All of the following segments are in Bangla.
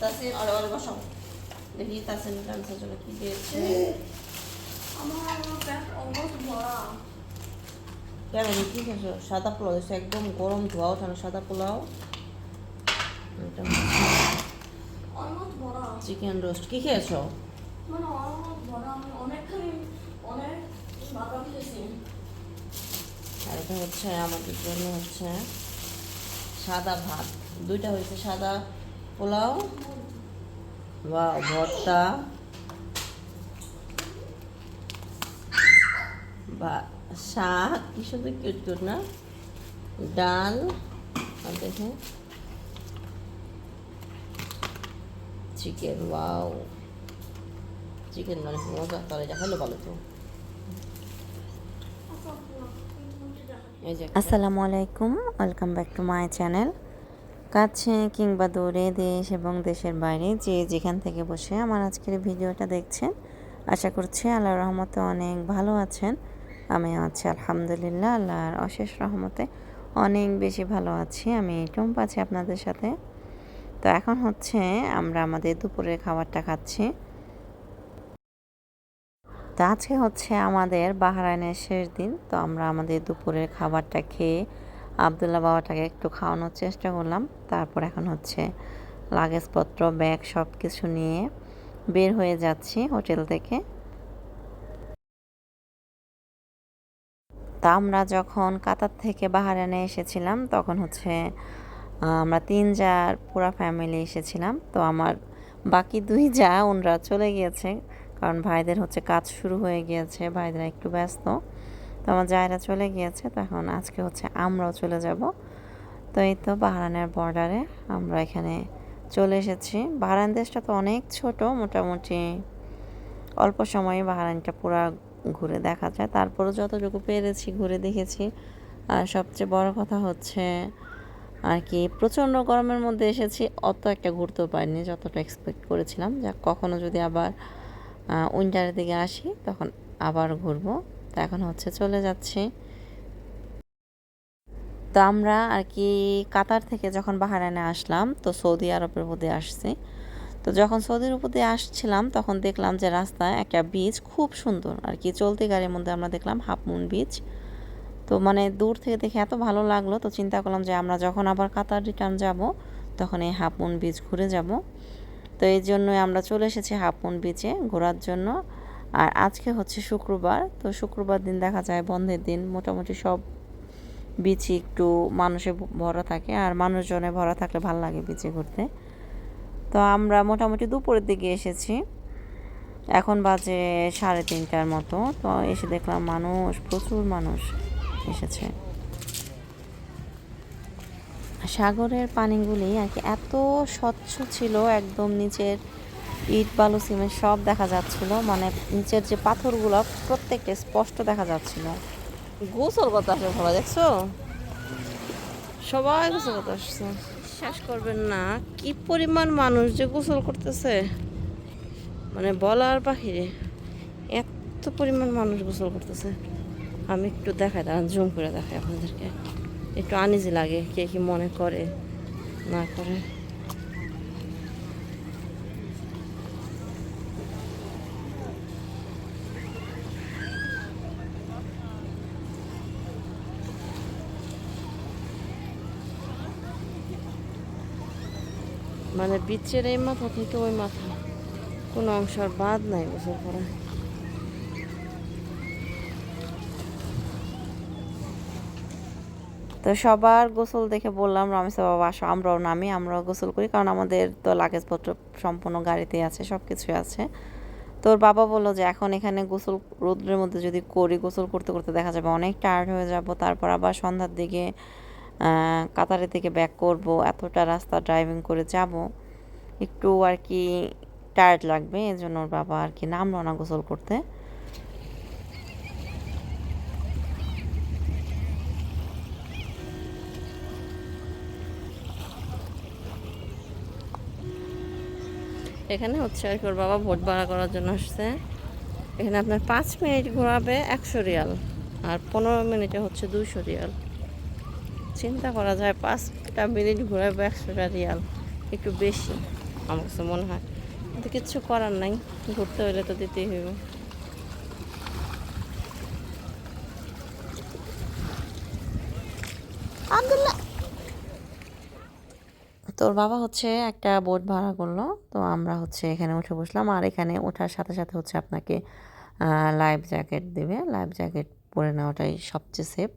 তাসিন অরে অরে বসাও দেখি তাসিন ডান্সের জন্য কি দিয়েছে। আমার ব্যাগ অলমোস্ট ভরা। কেন কি খেয়েছো সাদা পোলাও দিয়েছ একদম গরম ধোয়া ওঠানো সাদা পোলাও? চিকেন রোস্ট কি খেয়েছো? মানে খেয়েছি। আর এটা হচ্ছে আমাদের জন্য হচ্ছে সাদা ভাত। দুইটা হয়েছে সাদা পোলাও বা ভর্তা, বা শাক, কি কিউট কিউট না? ডাল দেখে চিকেন ওয়াও। চিকেন অনেক মজা তাহলে হলো ভালো তো। আসসালামু আলাইকুম, welcome back to my channel. কাছে কিংবা দূরে দেশ এবং দেশের বাইরে যে যেখান থেকে বসে আমার আজকের ভিডিওটা দেখছেন, আশা করছি আল্লাহর রহমতে অনেক ভালো আছেন। আমি আছি আলহামদুলিল্লাহ, আল্লাহর অশেষ রহমতে অনেক বেশি ভালো আছি। আমি টুম্পা আছি আপনাদের সাথে। তো এখন হচ্ছে আমরা আমাদের দুপুরের খাবারটা খাচ্ছি। তো আজকে হচ্ছে আমাদের বাহরাইনের শেষ দিন, তো আমরা আমাদের দুপুরের খাবারটা খেয়ে আবদুল্লাহ বাবাটাকে একটু খাওয়ানোর চেষ্টা করলাম। তারপর এখন হচ্ছে লাগেজপত্র, ব্যাগ সব কিছু নিয়ে বের হয়ে যাচ্ছি হোটেল থেকে। তা আমরা যখন কাতার থেকে বাহারানে এসেছিলাম, তখন হচ্ছে আমরা তিন যার পুরা ফ্যামিলি এসেছিলাম। তো আমার বাকি দুই যা ওনরা চলে গিয়েছে। কারণ ভাইদের হচ্ছে কাজ শুরু হয়ে গিয়েছে, ভাইদের একটু ব্যস্ত। তো আমার জায়রা চলে গিয়েছে, তখন আজকে হচ্ছে আমরাও চলে যাব। তো এই তো বাহারানের বর্ডারে আমরা এখানে চলে এসেছি। বাহারান দেশটা তো অনেক ছোট, মোটামুটি অল্প সময়ে বাহারানটা পুরা ঘুরে দেখা যায়। তারপরও যতটুকু পেরেছি, ঘুরে দেখেছি। আর সবচেয়ে বড় কথা হচ্ছে, আর কি, প্রচণ্ড গরমের মধ্যে এসেছি, অত একটা ঘুরতেও পারিনি, যতটা এক্সপেক্ট করেছিলাম। যা কখনো যদি আবার উইন্টারের দিকে আসি, তখন আবার ঘুরবো। তো এখন হচ্ছে চলে যাচ্ছি। তো আমরা আর কি কাতার থেকে যখন বাহারানে আসলাম, তো সৌদি আরবের মধ্যে আসছি। তো যখন সৌদির উপর দিয়ে আসছিলাম, তখন দেখলাম যে রাস্তায় একটা বীচ খুব সুন্দর। আর কি চলতি গাড়ির মধ্যে আমরা দেখলাম হাফ মুন বিচ তো মানে দূর থেকে দেখে এত ভালো লাগল, তো চিন্তা করলাম যে আমরা যখন আবার কাতার রিটার্ন যাব, তখন এই হাফ মুন বিচ ঘুরে যাব। তো এই জন্যই আমরা চলে এসেছি হাফ মুন বিচে ঘোরার জন্য। আর আজকে হচ্ছে শুক্রবার, তো শুক্রবার দিন দেখা যায় বন্ধের দিন, মোটামুটি সব বিচি একটু মানুষে ভরা থাকে আর মানুষজনে ভরা থাকলে ভালো লাগে বিচে ঘুরতে। তো আমরা মোটামুটি দুপুরের দিকে এসেছি, এখন বাজে সাড়ে তিনটার মতো, তো এসে দেখলাম মানুষ, প্রচুর মানুষ এসেছে। সাগরের পানিগুলি আর কি এত স্বচ্ছ ছিল, একদম নিচের ইট বালু সিমেন্ট সব দেখা যাচ্ছিল। মানে নিচের যে পাথরগুলো প্রত্যেকটা স্পষ্ট দেখা যাচ্ছিল। গোসল করতে আসে ভালো দেখছ? সবাই গোসল করতে আসছে। বিশ্বাস করবেন না কি পরিমাণ মানুষ যে গোসল করতেছে। মানে বলার বাহিরে এত পরিমাণ মানুষ গোসল করতেছে। আমি একটু দেখাই দাঁড়ান জুম করে দেখাই আপনাদেরকে। একটু আনিজি লাগে কে কি মনে করে না করে। মানে বিচের এই মাথা থেকে ওই মাথা। কোনো অংশ আর বাদ নাই গোসল করা তো সবার গোসল দেখে বললাম রমেশা বাবা, আসো, আমরাও নামি, আমরাও গোসল করি। কারণ আমাদের তো লাগেজপত্র সম্পূর্ণ গাড়িতে আছে সব কিছুই আছে। তোর বাবা বলল যে, এখন এখানে গোসল রোদ্রের মধ্যে যদি করি, গোসল করতে করতে দেখা যাবে, অনেক টায়ার্ড হয়ে যাব। তারপর আবার সন্ধ্যার দিকে কাতারের থেকে ব্যাক করব, এতটা রাস্তা ড্রাইভিং করে যাব, একটু আর কি টায়ার্ড লাগবে এই জন্য ওর বাবা আর কি নামলো না গোসল করতে। এখানে হচ্ছে আর কি ওর বাবা ভোট ভাড়া করার জন্য আসছে। এখানে আপনার পাঁচ মিনিট ঘোরাবে একশো রিয়াল, আর পনেরো মিনিটে হচ্ছে দুইশো রিয়াল। চিন্তা করা যায়, পাঁচটা মিনিট ঘোরাবে একশোটা রিয়াল, একটু বেশি, আমার কাছে মনে হয়। কিন্তু কিচ্ছু করার নাই, ঘুরতে হলে তো দিতেই হইব। তোর বাবা হচ্ছে একটা বোট ভাড়া করল, তো আমরা হচ্ছে এখানে উঠে বসলাম, আর এখানে ওঠার সাথে সাথে হচ্ছে আপনাকে লাইফ জ্যাকেট দেবে। লাইফ জ্যাকেট পরে নেওয়াটাই সবচেয়ে সেফ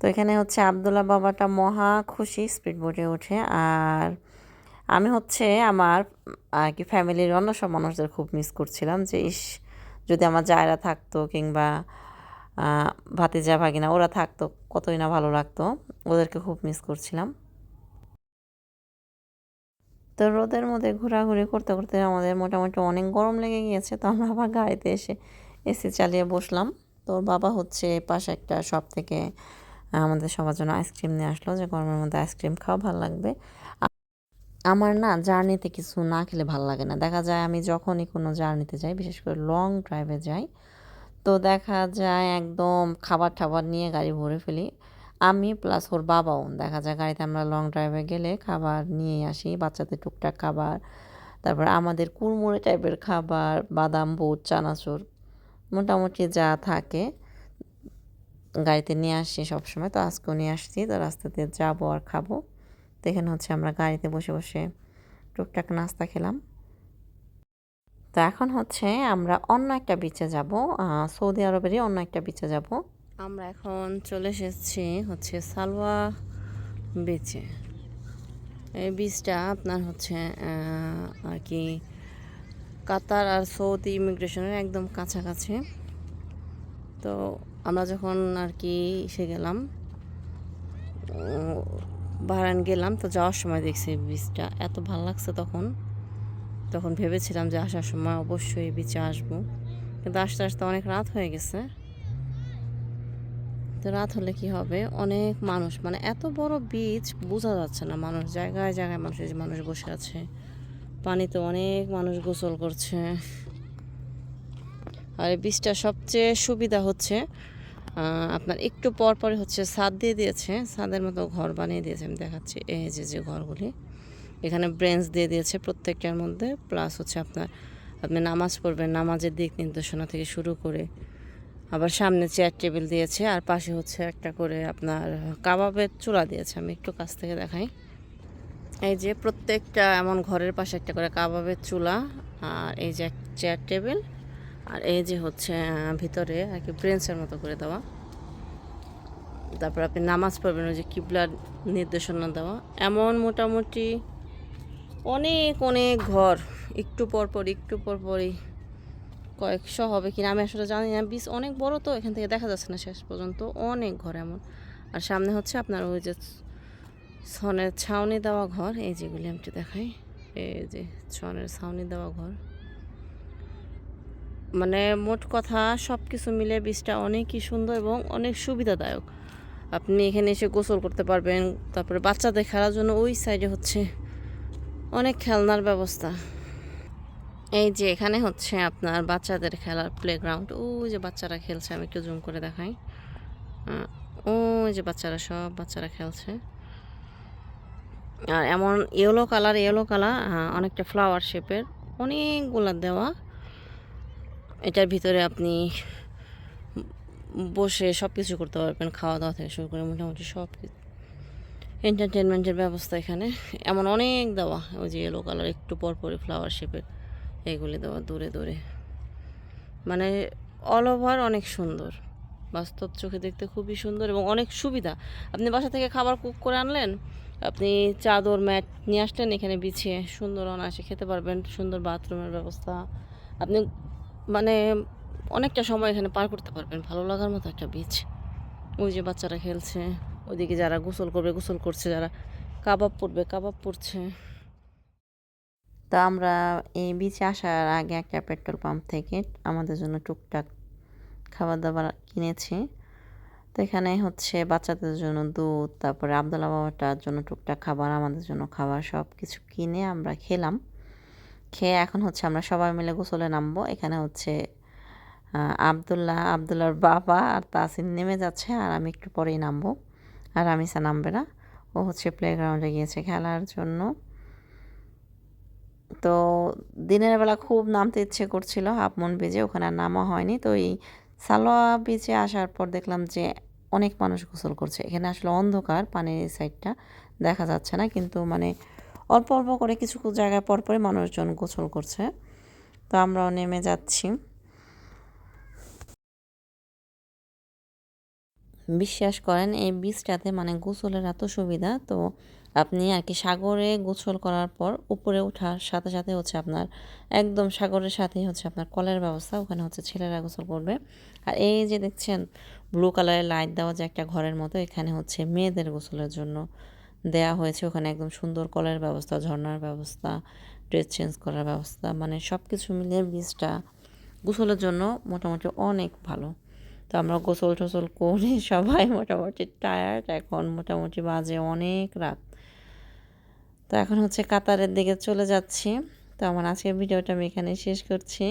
তো এখানে হচ্ছে আবদুল্লাহ বাবাটা মহা খুশি স্পিড বোটে উঠে আর আমি হচ্ছে আমার আর কি ফ্যামিলির অন্য সব মানুষদের খুব মিস করছিলাম যে, ইস, যদি আমার জায়রা থাকতো কিংবা ভাতে ভাতিজা, ভাগিনা, ওরা থাকতো, কতই না ভালো লাগতো। ওদেরকে খুব মিস করছিলাম। তো রোদের মধ্যে ঘোরাঘুরি করতে করতে আমাদের মোটামুটি অনেক গরম লেগে গিয়েছে। তো আমরা আবার গাড়িতে এসে এসি চালিয়ে বসলাম। তো ওর বাবা হচ্ছে পাশে একটা শপ থেকে আমাদের সবার জন্য আইসক্রিম নিয়ে আসলো যে, গরমের মধ্যে আইসক্রিম খাওয়া ভালো লাগবে। আমার না জার্নিতে কিছু না খেলে ভালো লাগে না। দেখা যায় আমি যখনই কোনো জার্নিতে যাই, বিশেষ করে লং ড্রাইভে যাই, তো দেখা যায় একদম খাবার টাবার নিয়ে গাড়ি ভরে ফেলি। আমি প্লাস ওর বাবাও দেখা যায় গাড়িতে আমরা লং ড্রাইভে গেলে খাবার নিয়ে আসি, বাচ্চাদের টুকটাক খাবার, তারপর আমাদের কুড়মুড়ে টাইপের খাবার, বাদাম, বুট, চানাচুর, মোটামুটি যা থাকে। গাড়িতে নিয়ে আসি সবসময়। তো আজকেও নিয়ে আসছি। তো রাস্তা দিয়ে যাব আর খাব। তো এখানে হচ্ছে আমরা গাড়িতে বসে বসে টুকটাক নাস্তা খেলাম। তো এখন হচ্ছে আমরা অন্য একটা বিচে যাব। সৌদি আরবেরই অন্য একটা বিচে যাব। আমরা এখন চলে এসেছি হচ্ছে সালওয়া বিচে এই বীজটা আপনার হচ্ছে আর কি কাতার আর সৌদি ইমিগ্রেশনের একদম কাছাকাছি। তো আমরা যখন আর কি এসে গেলাম উম, বাহরাইন গেলাম তো যাওয়ার সময় দেখছি বীজটা এত ভালো লাগছে তখন। তখন ভেবেছিলাম যে আসার সময় অবশ্যই বিচে আসব। কিন্তু আস্তে আস্তে অনেক রাত হয়ে গেছে। তো রাত হলে কি হবে? অনেক মানুষ মানে এত বড় বীজ বোঝা যাচ্ছে না মানুষ জায়গায় জায়গায় মানুষ মানুষ বসে আছে। পানিতে অনেক মানুষ গোসল করছে। আর এই বীজটা সবচেয়ে সুবিধা হচ্ছে আপনার একটু পর পরে হচ্ছে ছাদ দিয়ে দিয়েছে ছাদের মতো ঘর বানিয়ে দিয়েছে, আমি দেখাচ্ছি এই যে যে ঘরগুলি। এখানে ব্রেঞ্চ দিয়ে দিয়েছে প্রত্যেকটার মধ্যে, প্লাস হচ্ছে আপনার, আপনি নামাজ পড়বেন, নামাজের দিক নির্দেশনা থেকে শুরু করে আবার সামনে চেয়ার টেবিল দিয়েছে, আর পাশে হচ্ছে একটা করে আপনার কাবাবের চুলা দিয়েছে, আমি একটু কাছ থেকে দেখাই। এই যে প্রত্যেকটা এমন ঘরের পাশে একটা করে কাবাবের চুলা আর এই যে চেয়ার টেবিল আর এই যে হচ্ছে ভিতরে আর কি ব্রেঞ্চের মতো করে দেওয়া। তারপর আপনি নামাজ পড়বেন, ওই যে কিবলার নির্দেশনা দেওয়া। এমন মোটামুটি অনেক অনেক ঘর। একটু পর পর একটু পর পরই কয়েকশো হবে কিনা, আমি আসলে জানি না। বীজ অনেক বড় তো, এখান থেকে দেখা যাচ্ছে না শেষ পর্যন্ত। অনেক ঘর এমন। আর সামনে হচ্ছে আপনার ওই যে ছনের ছাউনি দেওয়া ঘর। এই যেগুলি আমি দেখাই। এই যে ছনের ছাউনি দেওয়া ঘর। মানে মোট কথা সব কিছু মিলে বীজটা অনেকই সুন্দর এবং অনেক সুবিধাদায়ক। আপনি এখানে এসে গোসল করতে পারবেন, তারপরে বাচ্চাদের খেলার জন্য ওই সাইডে হচ্ছে অনেক খেলনার ব্যবস্থা। এই যে এখানে হচ্ছে আপনার বাচ্চাদের খেলার প্লেগ্রাউন্ড ওই যে বাচ্চারা খেলছে, আমি একটু জুম করে দেখাই। ও যে বাচ্চারা, সব বাচ্চারা খেলছে। আর এমন ইয়েলো কালার ইয়েলো কালার অনেকটা ফ্লাওয়ার শেপের অনেকগুলা দেওয়া এটার ভিতরে আপনি বসে সব কিছু করতে পারবেন খাওয়া দাওয়া থেকে শুরু করে মোটামুটি সব কিছু। এন্টারটেনমেন্টের ব্যবস্থা এখানে। এমন অনেক দেওয়া, ওই যে ইয়েলো কালার একটু পর পরে ফ্লাওয়ার শেপের এইগুলি দেওয়া, দূরে দূরে। মানে অল ওভার অনেক সুন্দর। বাস্তব চোখে দেখতে খুবই সুন্দর এবং অনেক সুবিধা। আপনি বাসা থেকে খাবার কুক করে আনলেন, আপনি চাদর, ম্যাট নিয়ে আসলেন, এখানে বিছিয়ে সুন্দর অনায়াসে খেতে পারবেন, সুন্দর বাথরুমের ব্যবস্থা। আপনি মানে অনেকটা সময় এখানে পার করতে পারবেন। ভালো লাগার মতো একটা বিচ ওই যে বাচ্চারা খেলছে, ওইদিকে যারা গোসল করবে, গোসল করছে, যারা কাবাব পড়বে কাবাব পড়ছে তো আমরা এই বিচে আসার আগে একটা পেট্রোল পাম্প থেকে আমাদের জন্য টুকটাক খাবার দাবার কিনেছি। তো এখানে হচ্ছে বাচ্চাদের জন্য দুধ, তারপরে আবদুল্লা বাবাটার জন্য টুকটাক খাবার, আমাদের জন্য খাবার সব কিছু কিনে আমরা খেলাম। খেয়ে এখন হচ্ছে আমরা সবাই মিলে গোসলে নামবো। এখানে হচ্ছে আবদুল্লাহ আবদুল্লার বাবা আর তাসিন নেমে যাচ্ছে আর আমি একটু পরেই নামবো। আর আমিসা নামবে না। ও হচ্ছে প্লেগ্রাউন্ডে গিয়েছে খেলার জন্য। তো দিনের বেলা খুব নামতে ইচ্ছে করছিল, আপমন বিচে ওখানে নামা হয়নি। তো এই সালোয়া বিচে আসার পর দেখলাম যে অনেক মানুষ গোসল করছে। এখানে আসলে অন্ধকার, পানির সাইডটা দেখা যাচ্ছে না। কিন্তু মানে অল্প অল্প করে কিছু জায়গায় পরপরই মানুষজন গোসল করছে। তো আমরাও নেমে যাচ্ছি। বিশ্বাস করেন, এই বীজটাতে মানে গোসলের এত সুবিধা, তো আপনি আর কি সাগরে গোসল করার পর উপরে ওঠার সাথে সাথে হচ্ছে আপনার, একদম সাগরের সাথেই হচ্ছে আপনার কলের ব্যবস্থা, ওখানে হচ্ছে ছেলেরা গোসল করবে। আর এই যে দেখছেন ব্লু কালারের লাইট দেওয়া যে একটা ঘরের মতো, এখানে হচ্ছে মেয়েদের গোসলের জন্য। দেয়া হয়েছে ওখানে একদম সুন্দর কলের ব্যবস্থা, ঝর্ণার ব্যবস্থা, ড্রেস চেঞ্জ করার ব্যবস্থা মানে সব কিছু মিলিয়ে বীজটা গোসলের জন্য মোটামুটি অনেক ভালো। তো আমরা গোসল টোসল করে সবাই মোটামুটি টায়ার্ড এখন মোটামুটি বাজে অনেক রাত। তো এখন হচ্ছে কাতারের দিকে চলে যাচ্ছি। তো আমার আজকের ভিডিওটা আমি এখানে শেষ করছি।